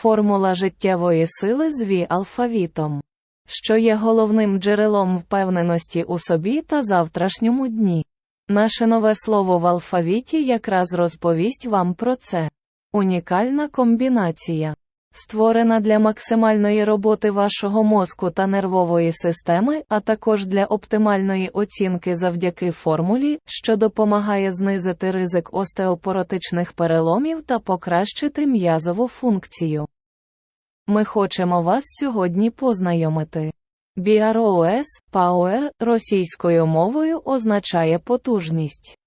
Формула життєвої сили з ві алфавітом, що є головним джерелом впевненості у собі та завтрашньому дні. Наше нове слово в алфавіті якраз розповість вам про це. Унікальна комбінація. Створена для максимальної роботи вашого мозку та нервової системи, а також для оптимальної оцінки завдяки формулі, що допомагає знизити ризик остеопоротичних переломів та покращити м'язову функцію. Ми хочемо вас сьогодні познайомити. BROS Power російською мовою означає потужність.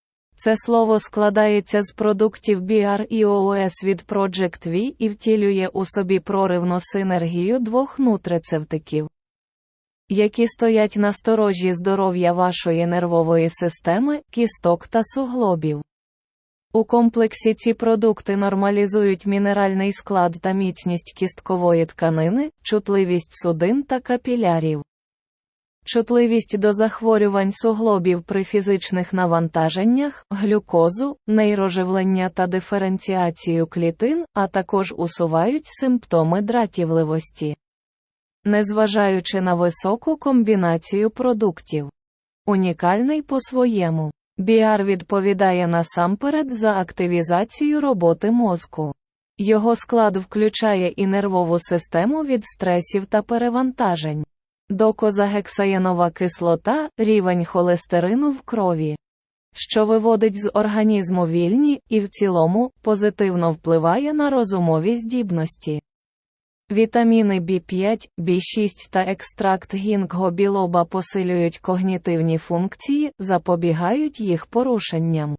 Це слово складається з продуктів BR і OS від Project V і втілює у собі проривну синергію двох нутрицевтиків, які стоять на сторожі здоров'я вашої нервової системи, кісток та суглобів. У комплексі ці продукти нормалізують мінеральний склад та міцність кісткової тканини, чутливість судин та капілярів. Чутливість до захворювань суглобів при фізичних навантаженнях, глюкозу, нейроживлення та диференціацію клітин, а також усувають симптоми дратівливості. Незважаючи на високу комбінацію продуктів. Унікальний по-своєму. Біар відповідає насамперед за активізацію роботи мозку. Його склад включає і нервову систему від стресів та перевантажень. Докозагексаєнова кислота рівень холестерину в крові, що виводить з організму вільні і в цілому позитивно впливає на розумові здібності. Вітаміни B5, B6 та екстракт гінгго білоба посилюють когнітивні функції, запобігають їх порушенням.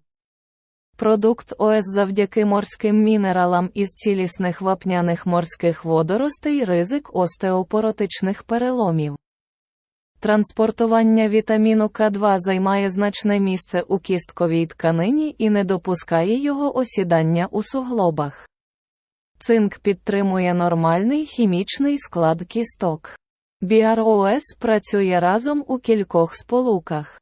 Продукт ОС завдяки морським мінералам із цілісних вапняних морських водоростей ризик остеопоротичних переломів. Транспортування вітаміну К2 займає значне місце у кістковій тканині і не допускає його осідання у суглобах. Цинк підтримує нормальний хімічний склад кісток. BROS працює разом у кількох сполуках.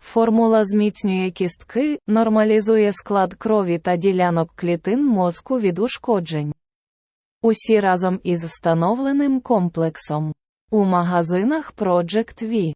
Формула зміцнює кістки, нормалізує склад крові та ділянок клітин мозку від ушкоджень. Усі разом із встановленим комплексом. У магазинах Project V.